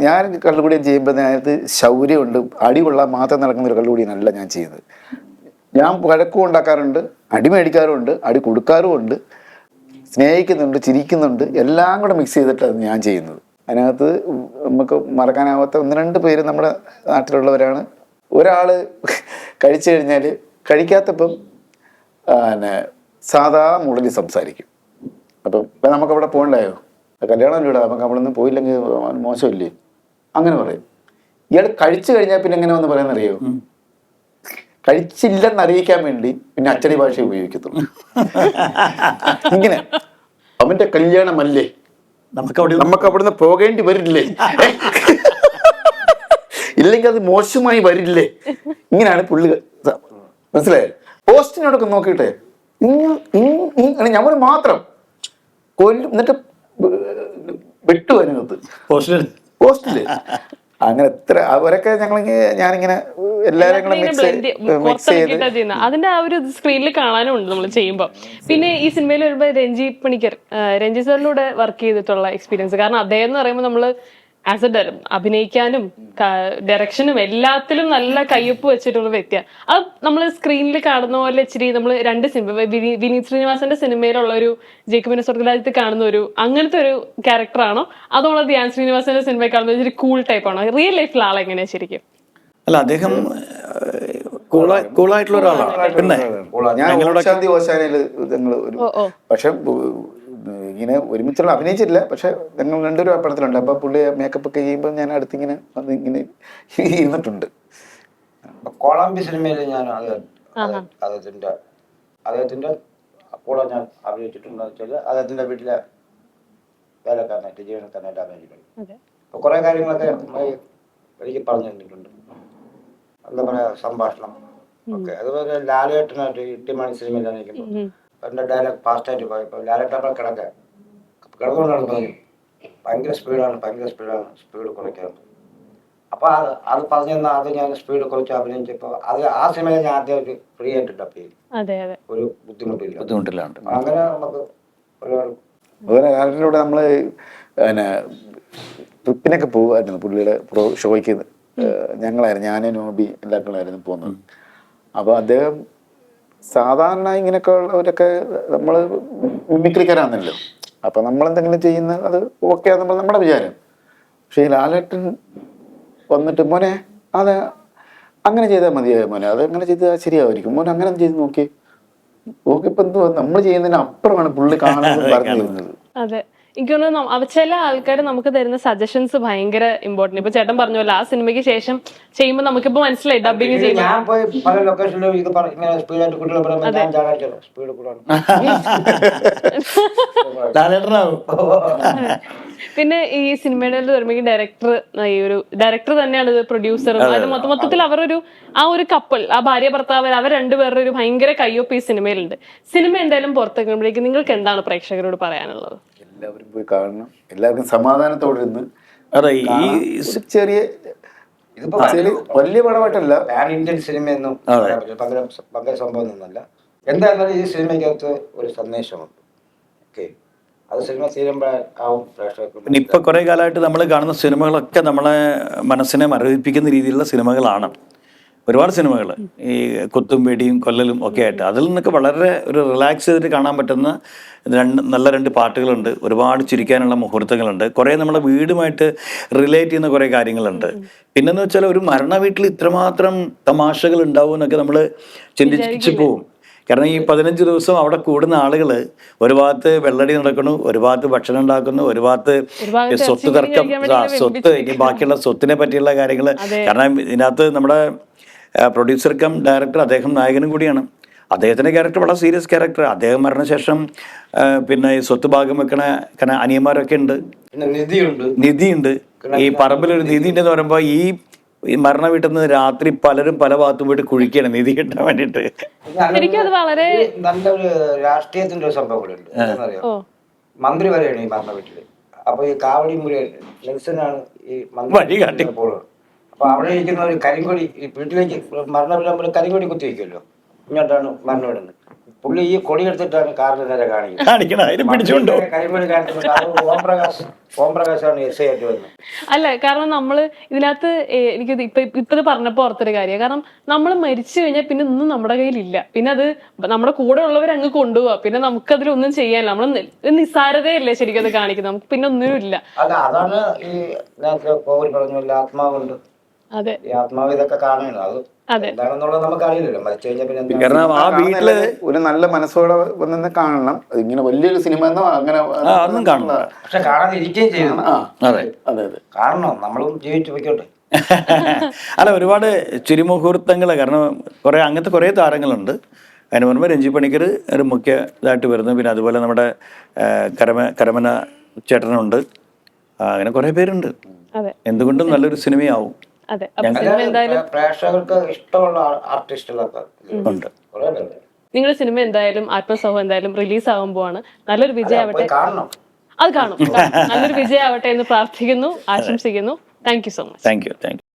ഞാൻ കള്ളുകൂടിയും ചെയ്യുമ്പോൾ അതിനകത്ത് ശൗര്യമുണ്ട്. അടി കൊള്ളാൻ മാത്രം നടക്കുന്ന ഒരു കള്ളുകൂടിയനല്ല ഞാൻ ചെയ്യുന്നത്. ഞാൻ വഴക്കും ഉണ്ടാക്കാറുണ്ട് അടി മേടിക്കാറുമുണ്ട് അടി കൊടുക്കാറുമുണ്ട് സ്നേഹിക്കുന്നുണ്ട് ചിരിക്കുന്നുണ്ട് എല്ലാം കൂടെ മിക്സ് ചെയ്തിട്ടാണ് ഞാൻ ചെയ്യുന്നത്. അതിനകത്ത് നമുക്ക് മറക്കാനാവാത്ത ഒന്ന് രണ്ട് പേര് നമ്മുടെ നാട്ടിലുള്ളവരാണ്. ഒരാൾ കഴിച്ചു കഴിഞ്ഞാൽ കഴിക്കാത്തപ്പം പിന്നെ സാധാ മുടലി സംസാരിക്കും. അപ്പം ഇപ്പം നമുക്കവിടെ പോകണ്ടായോ കല്യാണം ഇല്ലടാ നമുക്ക് അവിടെ നിന്ന് പോയില്ലെങ്കിൽ മോശമില്ലേ? അങ്ങനെ പറയും. ഇയാൾ കഴിച്ചു കഴിഞ്ഞാൽ പിന്നെ എങ്ങനെ വന്ന് പറയാന്നറിയോ? കഴിച്ചില്ലെന്ന് അറിയിക്കാൻ വേണ്ടി പിന്നെ അച്ചടി ഭാഷ ഉപയോഗിക്കത്തുള്ളൂ. ഇങ്ങനെ. അവന്റെ കല്യാണമല്ലേ? നമുക്ക് അവിടെ നമുക്ക് അവിടുന്ന് പോകേണ്ടി വരില്ലേ? ഇല്ലെങ്കിൽ അത് മോശമായി വരില്ലേ? ഇങ്ങനെയാണ് പുള്ളി മനസ്സിലായത് മനസ്സിലായോ? പോസ്റ്റിനോടൊക്കെ നോക്കിയിട്ടെ. ഞമ്മൾ മാത്രം. കൊല്ലും എന്നിട്ട് വിട്ടു അതിനകത്ത്. ഹോസ്റ്റലിൽ പോസ്റ്റിൽ അങ്ങനെ എത്ര അവരൊക്കെ ഞങ്ങൾ ഞാനിങ്ങനെ ചെയ്ത് അതിന്റെ ആ ഒരു സ്ക്രീനിൽ കാണാനും ഉണ്ട് നമ്മൾ ചെയ്യുമ്പോൾ പിന്നെ ഈ സിനിമയിൽ വരുമ്പോൾ രഞ്ജി പണിക്കർ രഞ്ജി സാറിലൂടെ വർക്ക് ചെയ്തിട്ടുള്ള എക്സ്പീരിയൻസ് കാരണം അദ്ദേഹം എന്ന് പറയുമ്പോൾ നമ്മൾ ആസ് എ അഭിനയിക്കാനും ഡയറക്ഷനും എല്ലാത്തിലും നല്ല കയ്യൊപ്പ് വെച്ചിട്ടുള്ള വ്യക്തിയാണ് അത് നമ്മൾ സ്ക്രീനിൽ കാണുന്ന പോലെ ഇച്ചിരി നമ്മൾ രണ്ട് സിനിമ വിനീത് ശ്രീനിവാസന്റെ സിനിമയിലുള്ള ഒരു ജേക്കബിന്റെ സ്വർഗരാജ്യത്ത് കാണുന്ന ഒരു അങ്ങനത്തെ ഒരു ക്യാരക്ടറാണോ അതോ ധ്യാൻ ശ്രീനിവാസന്റെ സിനിമയിൽ കാണുന്ന ഒരു കൂൾ ടൈപ്പ് ആണോ? റിയൽ ലൈഫിൽ ആളെങ്ങനെയാ ശരിക്കും? അല്ല അദ്ദേഹം കൂളായി കൂളായിട്ടുള്ള ഒരാളാണ്. പിന്നെ ഞാൻ ഓശാനയിൽ പക്ഷെ ഇങ്ങനെ ഒരുമിച്ചുള്ള അഭിനയിച്ചിട്ടില്ല പക്ഷെ ഞങ്ങൾ രണ്ടുപേരും ആ പടത്തിലുണ്ട്. അപ്പൊ പുള്ളി മേക്കപ്പ് ഒക്കെ ചെയ്യുമ്പോൾ ഞാൻ അടുത്തിങ്ങനെ അത് ഇങ്ങനെ ഇരുന്നിട്ടുണ്ട്. കൊളംബി സിനിമയിൽ ഞാൻ അദ്ദേഹത്തിന്റെ അദ്ദേഹത്തിന്റെ അദ്ദേഹത്തിന്റെ കൂടെ ഞാൻ അഭിനയിച്ചിട്ടുണ്ടെന്ന് വെച്ചാൽ അദ്ദേഹത്തിന്റെ വീട്ടിലെ വേലക്കാരനായിട്ട് ജീവനക്കാരനായിട്ട് അഭിനയിച്ചിട്ടുണ്ട്. അപ്പോൾ കുറേ കാര്യങ്ങളൊക്കെ എനിക്ക് പറഞ്ഞു തന്നിട്ടുണ്ട്. എന്താ പറയുക സംഭാഷണം ഓക്കെ അതുപോലെ ലാലേട്ടനായിട്ട് ഇട്ടിമണി സിനിമയിൽ അഭിനയിക്കുമ്പോൾ ഉം. ഡയലോഗ് ഫാസ്റ്റായിട്ട് പോയപ്പോൾ ലാലേട്ടൻ കിടക്ക കിടന്നുകൊണ്ടാണ് പറഞ്ഞു ഭയങ്കര സ്പീഡാണ് ഭയങ്കര സ്പീഡാണ് സ്പീഡ് കുറയ്ക്കാൻ അപ്പോൾ അത് അത് പറഞ്ഞു തന്നാൽ അത് ഞാൻ സ്പീഡ് കുറച്ച് അഭിനയിച്ചപ്പോൾ അത് ആ സമയത്ത് ഞാൻ ആദ്യം ഒരു ഫ്രീ ആയിട്ട് ചെയ്തു അതെ ഒരു ബുദ്ധിമുട്ടില്ല. ബുദ്ധിമുട്ടില്ലാണ്ട്. അങ്ങനെ നമുക്ക് ഒരുപാട്. അതുപോലെ കാരണത്തിലൂടെ നമ്മൾ പിന്നെ ട്രിപ്പിനൊക്കെ പോകുമായിരുന്നു പുള്ളിയുടെ പ്രോ ഷോയ്ക്ക് ഞങ്ങളായിരുന്നു. ഞാൻ നോബി എല്ലാക്കളായിരുന്നു പോകുന്നത് അപ്പോൾ അദ്ദേഹം സാധാരണ ഇങ്ങനെയൊക്കെ ഉള്ളവരൊക്കെ നമ്മൾ മിമിക്രിക്കാരാണല്ലോ അപ്പൊ നമ്മൾ എന്തെങ്കിലും ചെയ്യുന്ന അത് ഓക്കെ നമ്മൾ നമ്മുടെ വിചാരം. പക്ഷേ ഈ ലാലേട്ടൻ വന്നിട്ട് മോനെ അത് അങ്ങനെ ചെയ്താൽ മതിയായ മോനെ? അത് അങ്ങനെ ചെയ്താൽ ശരിയായിരിക്കും മോനെ അങ്ങനെ ചെയ്ത് നോക്കി ഓക്കെ ഇപ്പൊ എന്തുവാ? നമ്മൾ ചെയ്യുന്നതിന് അപ്പുറമാണ് പുള്ളി കാണാൻ പറഞ്ഞിരുന്നത്. അതെ. എനിക്ക് തോന്നുന്നു ചില ആൾക്കാർ നമുക്ക് തരുന്ന സജഷൻസ് ഭയങ്കര ഇമ്പോർട്ടന്റ് ഇപ്പൊ ചേട്ടൻ പറഞ്ഞല്ലോ ആ സിനിമയ്ക്ക് ശേഷം ചെയ്യുമ്പോൾ നമുക്കിപ്പോ മനസ്സിലായി ഡബിങ് പിന്നെ ഈ സിനിമയുടെ വരുമ്പോൾ ഡയറക്ടർ ഈ ഒരു ഡയറക്ടർ തന്നെയാണ് ഇത് പ്രൊഡ്യൂസറും അതായത് മൊത്തം മൊത്തത്തിൽ അവരൊരു ആ ഒരു കപ്പിൾ ആ ഭാര്യ ഭർത്താവ് അവർ രണ്ടുപേരുടെ ഒരു ഭയങ്കര കയ്യൊപ്പ് ഈ സിനിമയിലുണ്ട്. സിനിമ എന്തായാലും പുറത്തേക്കുമ്പോഴേക്കും നിങ്ങൾക്ക് എന്താണ് പ്രേക്ഷകരോട് പറയാനുള്ളത്? എല്ലാവരും പോയി കാണണം. എല്ലാവർക്കും സമാധാനത്തോടെ ഇരുന്ന് അതെ ഈ ചെറിയ ഇതിപ്പോ ചെറിയ വലിയ പടമായിട്ടല്ല. പാൻ ഇന്ത്യൻ സിനിമയൊന്നും സംഭവം ഒന്നല്ല എന്തായിരുന്നാലും ഈ സിനിമയ്ക്കകത്ത് ഒരു സന്ദേശമുണ്ട്. ഓക്കെ. അത് സിനിമ തീരുമ്പോഴാവും പ്രേക്ഷകർക്ക് പിന്നെ ഇപ്പൊ കുറെ കാലമായിട്ട് നമ്മൾ കാണുന്ന സിനിമകളൊക്കെ നമ്മളെ മനസ്സിനെ മരവിപ്പിക്കുന്ന രീതിയിലുള്ള സിനിമകളാണ്. ഒരുപാട് സിനിമകൾ ഈ കുത്തും വെടിയും കൊല്ലലും ഒക്കെ ആയിട്ട്. അതിൽ നിന്നൊക്കെ വളരെ ഒരു റിലാക്സ് ചെയ്തിട്ട് കാണാൻ പറ്റുന്ന രണ്ട് നല്ല രണ്ട് പാട്ടുകളുണ്ട്. ഒരുപാട് ചിരിക്കാനുള്ള മുഹൂർത്തങ്ങളുണ്ട്. കുറേ നമ്മുടെ വീടുമായിട്ട് റിലേറ്റ് ചെയ്യുന്ന കുറേ കാര്യങ്ങളുണ്ട്. പിന്നെന്ന് വെച്ചാൽ ഒരു മരണ വീട്ടിൽ ഇത്രമാത്രം തമാശകൾ ഉണ്ടാവും എന്നൊക്കെ നമ്മൾ ചിന്തിച്ചു പോവും. കാരണം ഈ പതിനഞ്ച് ദിവസം അവിടെ കൂടുന്ന ആളുകൾ ഒരു ഭാഗത്ത് വെള്ളടി നടക്കുന്നു ഒരു ഭാഗത്ത് ഭക്ഷണം ഉണ്ടാക്കുന്നു ഒരു ഭാഗത്ത് സ്വത്ത് തർക്കം സ്വത്ത് ഇനി ബാക്കിയുള്ള സ്വത്തിനെ പറ്റിയുള്ള കാര്യങ്ങൾ കാരണം ഇതിനകത്ത് നമ്മുടെ പ്രൊഡ്യൂസർ കം ഡയറക്ടർ അദ്ദേഹം നായകനും കൂടിയാണ്. അദ്ദേഹത്തിന്റെ ക്യാരക്ടർ വളരെ സീരിയസ് ക്യാരക്ടർ അദ്ദേഹം മരണശേഷം പിന്നെ ഈ സ്വത്ത് ഭാഗം വെക്കണ കാരണം അനിയന്മാരൊക്കെ ഉണ്ട്. പിന്നെ നിധിയുണ്ട്. നിധിയുണ്ട്. ഈ പറമ്പിലൊരു നിധി ഉണ്ടെന്ന് പറയുമ്പോൾ ഈ മരണ വീട്ടിൽ നിന്ന് രാത്രി പലരും പല ഭാഗത്തും പോയിട്ട് കുഴിക്കുകയാണ് നിധി കിട്ടാൻ വേണ്ടിട്ട് ശരിക്കും അത് വളരെ നല്ലൊരു രാഷ്ട്രീയത്തിന്റെ ഒരു സംഭവം കൂടെ ഉണ്ട്. മന്ത്രി വരെയാണ് ഈ മരണ വീട്ടിൽ. അപ്പൊ ഈ കാവടി മുരുകൻ നെൽസനാണ് ഈ വഴി കാട്ടി. അപ്പൊ അവിടെ ഇരിക്കുന്ന ഒരു കരിങ്കൊടി ഈ വീട്ടിലേക്ക് മരണ വീട് നമ്മൾ കരിങ്കൊടി കുത്തി വെക്കുമല്ലോ. ഇങ്ങോട്ടാണ് മരണം ഇടുന്നത് പുള്ളി ഈ കൊടി എടുത്തിട്ടാണ് കാറിന് നേരെ കാണിക്കുന്നത്. കാണിക്കണം അതിനെ പിടിച്ചുകൊണ്ടോ? മന്ത്രിയുടെ കരിങ്കൊടി കാണിക്കുന്നത് അത് ഓംപ്രകാശ് ഓംപ്രകാശാണ് എസ് ഐ ആയിട്ട് വരുന്നത്. അല്ല കാരണം നമ്മൾ ഇതിനകത്ത് എനിക്ക് ഇപ്പൊ ഇപ്പൊ ഇത് പറഞ്ഞപ്പോ ഓർത്തൊരു കാര്യം. കാരണം നമ്മൾ മരിച്ചു കഴിഞ്ഞാൽ പിന്നെ ഒന്നും നമ്മുടെ കയ്യിലില്ല. പിന്നെ അത് നമ്മുടെ കൂടെ ഉള്ളവർ അങ്ങ് കൊണ്ടുപോവാ. പിന്നെ നമുക്ക് അതിലൊന്നും ചെയ്യാനില്ല. നമ്മൾ നിസ്സാരതയല്ലേ ശരിക്കും അത് കാണിക്കുന്നത്. നമുക്ക് പിന്നെ ഒന്നും ഇല്ല. അതാണ് ഈ നേരത്തെ കോവിൽ ആത്മാവുണ്ട്. അതെ. ആത്മാവ് ഇതൊക്കെ കാണുകയാണ്. അത്. എന്താണെന്നുള്ളത് നമുക്ക് അറിയില്ലല്ലോ മരിച്ചു കഴിഞ്ഞാൽ പിന്നെ എന്താ? കാരണം ആ വീട്ടിൽ ഒരു നല്ല മനസ്സോടെ വന്നെ കാണണം. ഇങ്ങനെ വലിയൊരു സിനിമ എന്നോ അങ്ങനെ അതൊന്നും കാണണം കാണുന്നില്ല. പക്ഷെ കാണാതിരിക്കുകയും ചെയ്യണം അതെ അതെ അതെ. കാണണം നമ്മളും ജീവിച്ചു പോയിക്കോട്ടെ. അല്ല ഒരുപാട് ചുരുമുഹൂർത്തങ്ങൾ കാരണം കുറേ അങ്ങനത്തെ കുറേ താരങ്ങളുണ്ട്. അതിന് മുൻപ് രഞ്ജി പണിക്കർ ഒരു മുഖ്യ ഇതായിട്ട് വരുന്നു. പിന്നെ അതുപോലെ നമ്മുടെ കരമ കരമന ചേട്ടനുണ്ട്. അങ്ങനെ കുറേ പേരുണ്ട്. അതെ. എന്തുകൊണ്ടും നല്ലൊരു സിനിമയാവും. അതെ പ്രേക്ഷകർക്ക് ഇഷ്ടമുള്ള ആർട്ടിസ്റ്റുകളൊക്കെ ഉണ്ട്. നിങ്ങളുടെ സിനിമ എന്തായാലും ആത്മസൗഹം എന്തായാലും റിലീസ് ആവാൻ പോവാണ്. നല്ലൊരു വിജയമാവട്ടെ അത് കാണും. നല്ലൊരു വിജയമാവട്ടെ എന്ന് പ്രാർത്ഥിക്കുന്നു ആശംസിക്കുന്നു. Thank you so much thank you thank you